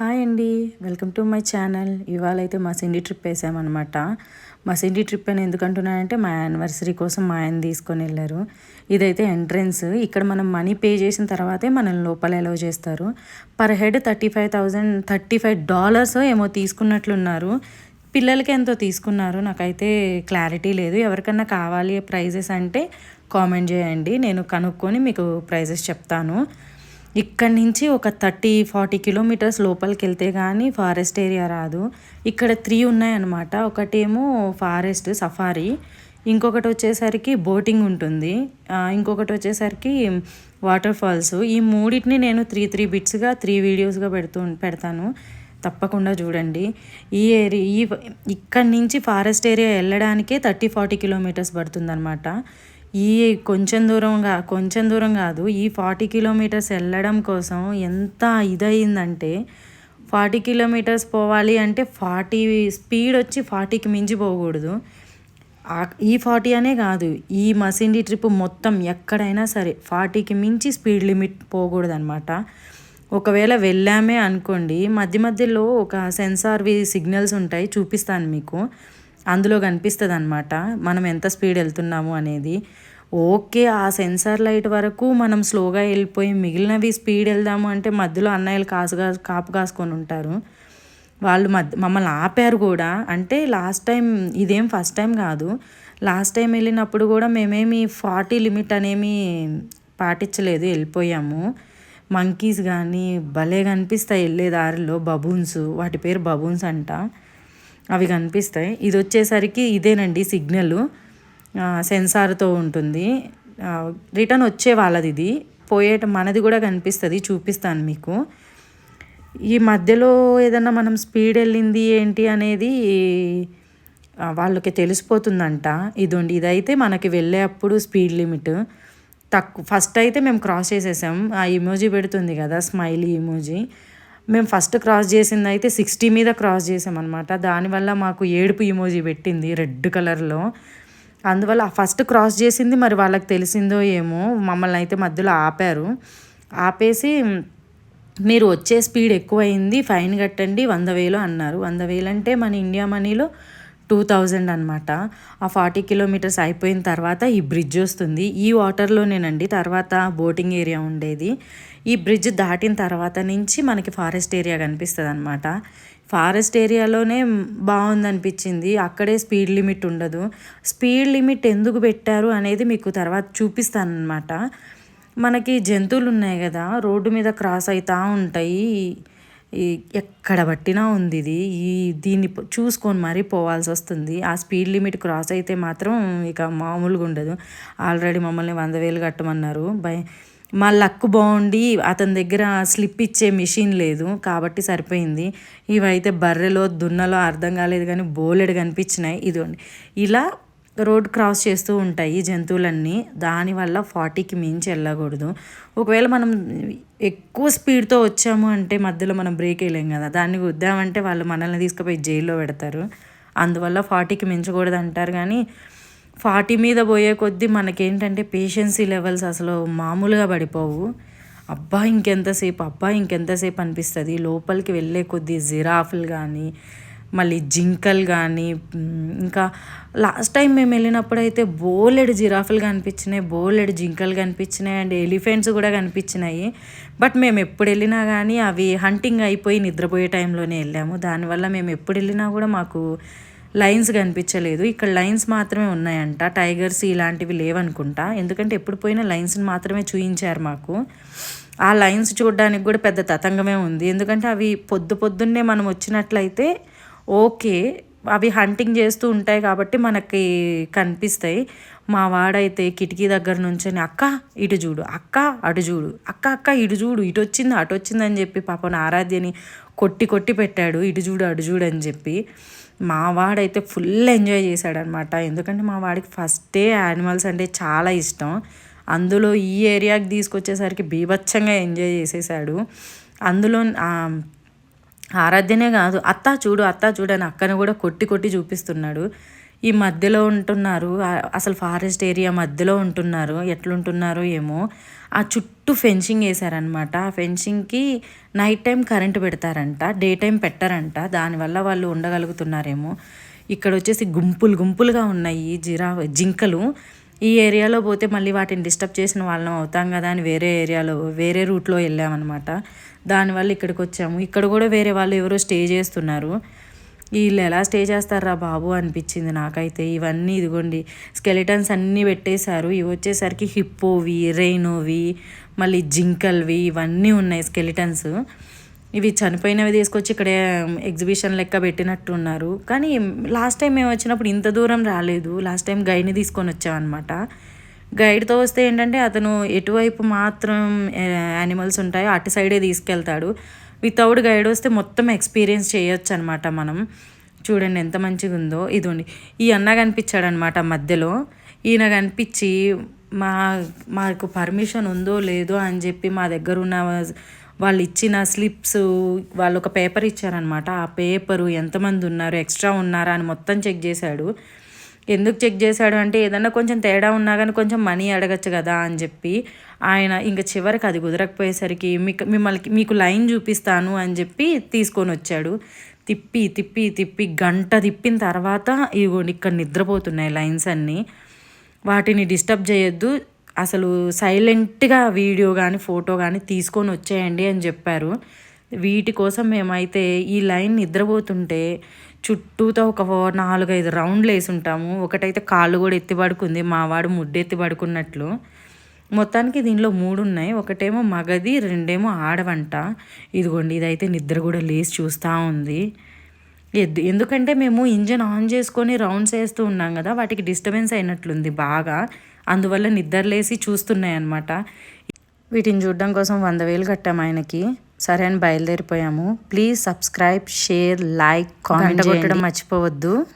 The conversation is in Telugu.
హాయ్ అండి. Welcome to my channel. ఇవాళ అయితే మా సిండి ట్రిప్ వేసామన్నమాట. మా సిండి ట్రిప్ అని ఎందుకంటున్నానంటే మా యానివర్సరీ కోసం మా ఆయన తీసుకొని వెళ్ళారు. ఇదైతే ఎంట్రన్స్. ఇక్కడ మనం మనీ పే చేసిన తర్వాతే మనల్ని లోపల అలౌ చేస్తారు. Per head thirty five thousand thirty five dollars ఏమో తీసుకున్నట్లున్నారు. పిల్లలకి ఎంతో తీసుకున్నారు. నాకైతే క్లారిటీ లేదు. ఎవరికన్నా కావాలి ప్రైజెస్ అంటే కామెంట్ చేయండి. నేను కనుక్కొని మీకు ప్రైజెస్ చెప్తాను. ఇక్కడి నుంచి ఒక థర్టీ ఫార్టీ కిలోమీటర్స్ లోపలికి వెళ్తే కానీ ఫారెస్ట్ ఏరియా రాదు. ఇక్కడ త్రీ ఉన్నాయన్నమాట. ఒకటేమో ఫారెస్ట్ సఫారీ. ఇంకొకటి వచ్చేసరికి బోటింగ్ ఉంటుంది. ఇంకొకటి వచ్చేసరికి వాటర్ ఫాల్స్. ఈ మూడింటిని నేను త్రీ త్రీ బిట్స్గా త్రీ వీడియోస్గా పెడుతూ పెడతాను. తప్పకుండా చూడండి. ఈ ఏరియా ఈ ఇక్కడి నుంచి ఫారెస్ట్ ఏరియా వెళ్ళడానికే థర్టీ ఫార్టీ కిలోమీటర్స్ పడుతుందన్నమాట. ఈ కొంచెం దూరంగా కొంచెం దూరం కాదు ఈ ఫార్టీ కిలోమీటర్స్ వెళ్ళడం కోసం ఎంత ఇదయిందంటే ఫార్టీ కిలోమీటర్స్ పోవాలి అంటే ఫార్టీ స్పీడ్ వచ్చి ఫార్టీకి మించి పోకూడదు. ఈ ఫార్టీ అనే కాదు ఈ మసిండి ట్రిప్ మొత్తం ఎక్కడైనా సరే ఫార్టీకి మించి స్పీడ్ లిమిట్ పోకూడదు అనమాట ఒకవేళ వెళ్ళామే అనుకోండి మధ్య మధ్యలో ఒక సెన్సార్వి సిగ్నల్స్ ఉంటాయి చూపిస్తాను మీకు. అందులో కనిపిస్తుంది అనమాట మనం ఎంత స్పీడ్ వెళ్తున్నాము అనేది. ఓకే ఆ సెన్సార్ లైట్ వరకు మనం స్లోగా వెళ్ళిపోయి మిగిలినవి స్పీడ్ వెళ్దాము అంటే మధ్యలో అన్నయ్యలు కాసుగా కాపు కాసుకొని ఉంటారు. వాళ్ళు మధ్య మమ్మల్ని ఆపారు కూడా. అంటే లాస్ట్ టైం ఇదేం ఫస్ట్ టైం కాదు. లాస్ట్ టైం వెళ్ళినప్పుడు కూడా మేమేమి ఫార్టీ లిమిట్ అనేమి పాటించలేదు వెళ్ళిపోయాము. మంకీస్ కానీ భలే కనిపిస్తాయి వెళ్ళే దారిలో బబూన్స్ వాటి పేరు బబూన్స్ అంట. అవి కనిపిస్తాయి. ఇది వచ్చేసరికి ఇదేనండి సిగ్నల్. సెన్సార్తో ఉంటుంది. రిటర్న్ వచ్చే వాళ్ళది ఇది పోయేట మనది కూడా కనిపిస్తుంది. చూపిస్తాను మీకు. ఈ మధ్యలో ఏదన్నా మనం స్పీడ్ వెళ్ళింది ఏంటి అనేది వాళ్ళకి తెలిసిపోతుందంట. ఇదండి. ఇదైతే మనకి వెళ్ళేటప్పుడు స్పీడ్ లిమిట్. తక్కువ ఫస్ట్ అయితే మేము క్రాస్ చేసేసాం. ఆ ఇమోజీ పెడుతుంది కదా స్మైలీ ఇమోజీ. మేము ఫస్ట్ క్రాస్ చేసింది అయితే సిక్స్టీ మీద క్రాస్ చేసామన్నమాట. దానివల్ల మాకు ఏడుపు ఇమోజీ పెట్టింది రెడ్ కలర్లో. అందువల్ల ఫస్ట్ క్రాస్ చేసింది మరి వాళ్ళకి తెలిసిందో ఏమో మమ్మల్ని అయితే మధ్యలో ఆపారు. ఆపేసి మీరు వచ్చే స్పీడ్ ఎక్కువైంది ఫైన్ కట్టండి వంద వేలు అన్నారు. వంద వేలు అంటే మన ఇండియా మనీలో టూ థౌజండ్ అనమాట ఆ ఫార్టీ కిలోమీటర్స్ అయిపోయిన తర్వాత ఈ బ్రిడ్జ్ వస్తుంది. ఈ వాటర్లోనేనండి తర్వాత బోటింగ్ ఏరియా ఉండేది. ఈ బ్రిడ్జ్ దాటిన తర్వాత నుంచి మనకి ఫారెస్ట్ ఏరియా కనిపిస్తుంది అనమాట ఫారెస్ట్ ఏరియాలోనే బాగుందనిపించింది. అక్కడే స్పీడ్ లిమిట్ ఉండదు. స్పీడ్ లిమిట్ ఎందుకు పెట్టారు అనేది మీకు తర్వాత చూపిస్తాను అనమాట మనకి జంతువులు ఉన్నాయి కదా రోడ్డు మీద క్రాస్ అవుతూ ఉంటాయి. ఎక్కడ పట్టినా ఉంది ఇది. ఈ దీన్ని చూసుకొని మరీ పోవాల్సి వస్తుంది. ఆ స్పీడ్ లిమిట్ క్రాస్ అయితే మాత్రం ఇక మామూలుగా ఉండదు. ఆల్రెడీ మమ్మల్ని వంద వేలు కట్టమన్నారు. బై మా లక్ బాగుండి అతని దగ్గర స్లిప్ ఇచ్చే మిషన్ లేదు కాబట్టి సరిపోయింది. ఇవైతే బర్రెలో దున్నలో అర్థం కాలేదు కానీ బోలెడు కనిపించినాయి. ఇదిగోండి. ఇలా రోడ్ క్రాస్ చేస్తూ ఉంటాయి ఈ జంతువులన్నీ. దానివల్ల ఫార్టీకి మించి వెళ్ళకూడదు. ఒకవేళ మనం ఎక్కువ స్పీడ్తో వచ్చాము అంటే మధ్యలో మనం బ్రేక్ వేయలేం కదా. దాన్ని గుద్దామంటే వాళ్ళు మనల్ని తీసుకుపోయి జైల్లో పెడతారు. అందువల్ల ఫార్టీకి మించకూడదు అంటారు కానీ ఫార్టీ మీద పోయే కొద్దీ మనకేంటంటే పేషెన్సీ లెవెల్స్ అసలు మామూలుగా పడిపోవు. అబ్బా ఇంకెంతసేపు అబ్బా ఇంకెంతసేపు అనిపిస్తుంది. లోపలికి వెళ్ళే కొద్దీ జిరాఫ్లు కానీ మళ్ళీ జింకలు కానీ ఇంకా లాస్ట్ టైం మేము వెళ్ళినప్పుడు అయితే బోలెడు జిరాఫులు కనిపించినాయి బోలెడు జింకలు కనిపించినాయి అండ్ ఎలిఫెంట్స్ కూడా కనిపించినాయి. బట్ మేము ఎప్పుడు వెళ్ళినా కానీ అవి హంటింగ్ అయిపోయి నిద్రపోయే టైంలోనే వెళ్ళాము. దానివల్ల మేము ఎప్పుడు వెళ్ళినా కూడా మాకు లైన్స్ కనిపించలేదు. ఇక్కడ లైన్స్ మాత్రమే ఉన్నాయంట. టైగర్స్ ఇలాంటివి లేవనుకుంటా. ఎందుకంటే ఎప్పుడు పోయినా లైన్స్ని మాత్రమే చూయించారు మాకు. ఆ లైన్స్ చూడడానికి కూడా పెద్ద తతంగమే ఉంది. ఎందుకంటే అవి పొద్దు పొద్దున్నే మనం వచ్చినట్లయితే ఓకే అవి హంటింగ్ చేస్తూ ఉంటాయి కాబట్టి మనకి కనిపిస్తాయి. మా వాడైతే కిటికీ దగ్గర నుంచొని అక్క ఇటు చూడు అక్క అటు చూడు అక్క అక్క ఇటు చూడు ఇటు వచ్చింది అటు వచ్చింది అని చెప్పి పాపం ఆరాధ్యని కొట్టి కొట్టి పెట్టాడు. ఇటు చూడు అటు చూడు అని చెప్పి మా వాడైతే ఫుల్ ఎంజాయ్ చేశాడనమాట ఎందుకంటే మా వాడికి ఫస్టే యానిమల్స్ అంటే చాలా ఇష్టం. అందులో ఈ ఏరియాకి తీసుకొచ్చేసరికి బీభత్సంగా ఎంజాయ్ చేసేసాడు. అందులో ఆరాధ్యనే కాదు అత్త చూడు అత్త చూడు అని అక్కను కూడా కొట్టి కొట్టి చూపిస్తున్నాడు. ఈ మధ్యలో ఉంటున్నారు అసలు ఫారెస్ట్ ఏరియా మధ్యలో ఉంటున్నారు ఎట్లుంటున్నారో ఏమో. ఆ చుట్టూ ఫెన్సింగ్ వేశారనమాట ఆ ఫెన్సింగ్కి నైట్ టైం కరెంటు పెడతారంట డే టైం పెట్టారంట దానివల్ల వాళ్ళు ఉండగలుగుతున్నారేమో. ఇక్కడ వచ్చేసి గుంపులు గుంపులుగా ఉన్నాయి జిరా జింకలు. ఈ ఏరియాలో పోతే మళ్ళీ వాటిని డిస్టర్బ్ చేసిన వాళ్ళం అవుతాం కదా అని వేరే ఏరియాలో వేరే రూట్లో వెళ్ళామన్నమాట. దానివల్ల ఇక్కడికి వచ్చాము. ఇక్కడ కూడా వేరే వాళ్ళు ఎవరో స్టే చేస్తున్నారు. వీళ్ళు ఎలా స్టే చేస్తారా బాబు అనిపించింది నాకైతే. ఇవన్నీ ఇదిగోండి స్కెలిటన్స్ అన్నీ పెట్టేశారు. ఇవి వచ్చేసరికి హిప్పోవి రెయినోవి మళ్ళీ జింకల్వి ఇవన్నీ ఉన్నాయి స్కెలిటన్స్. ఇవి చనిపోయినవి తీసుకొచ్చి ఇక్కడే ఎగ్జిబిషన్ లెక్క పెట్టినట్టు ఉన్నారు కానీ లాస్ట్ టైం మేము వచ్చినప్పుడు ఇంత దూరం రాలేదు. లాస్ట్ టైం గైడ్ని తీసుకొని వచ్చామన్నమాట. గైడ్తో వస్తే ఏంటంటే అతను ఎటువైపు మాత్రం యానిమల్స్ ఉంటాయో అటు సైడే తీసుకెళ్తాడు. వితౌట్ గైడ్ వస్తే మొత్తం ఎక్స్పీరియన్స్ చేయొచ్చు అనమాట మనం. చూడండి ఎంత మంచిగా ఉందో ఇదిగోండి ఈ అన్న కనిపించాడు అనమాట మధ్యలో. ఈయన కనిపించి మా మాకు పర్మిషన్ ఉందో లేదో అని చెప్పి మా దగ్గర ఉన్న వాళ్ళు ఇచ్చిన స్లిప్స్ వాళ్ళు ఒక పేపర్ ఇచ్చారనమాట ఆ పేపరు ఎంతమంది ఉన్నారు ఎక్స్ట్రా ఉన్నారా అని మొత్తం చెక్ చేశాడు. ఎందుకు చెక్ చేశాడు అంటే ఏదన్నా కొంచెం తేడా ఉన్నా కానీ కొంచెం మనీ అడగచ్చు కదా అని చెప్పి ఆయన ఇంకా చివరికి అది కుదరకపోయేసరికి మీకు మిమ్మల్ని మీకు లైన్ చూపిస్తాను అని చెప్పి తీసుకొని వచ్చాడు. తిప్పి తిప్పి తిప్పి గంట తిప్పిన తర్వాత ఇగోండి ఇక్కడ నిద్రపోతున్నాయి లైన్స్ అన్నీ. వాటిని డిస్టర్బ్ చేయొద్దు. అసలు సైలెంట్గా వీడియో కానీ ఫోటో కానీ తీసుకొని వచ్చేయండి అని చెప్పారు. వీటి కోసం మేమైతే ఈ లైన్ నిద్రపోతుంటే చుట్టూతో ఒక నాలుగైదు రౌండ్లు వేసి ఉంటాము. ఒకటైతే కాళ్ళు కూడా ఎత్తి పడుకుంది. మావాడు ముడ్డెత్తి పడుకున్నట్లు. మొత్తానికి దీనిలో మూడు ఉన్నాయి. ఒకటేమో మగది రెండేమో ఆడవంట. ఇదిగోండి ఇదైతే నిద్ర కూడా లేచి చూస్తూ ఉంది. ఎద్దు ఎందుకంటే మేము ఇంజన్ ఆన్ చేసుకొని రౌండ్స్ వేస్తూ ఉన్నాం కదా వాటికి డిస్టర్బెన్స్ అయినట్లుంది బాగా. అందువల్ల నిద్రలేసి చూస్తున్నాయి అన్నమాట వీటిని చూడడం కోసం వంద వేలు కట్టాము ఆయనకి. సరే అని బయలుదేరిపోయాము. Please subscribe share like comment కొట్టడం మర్చిపోవద్దు.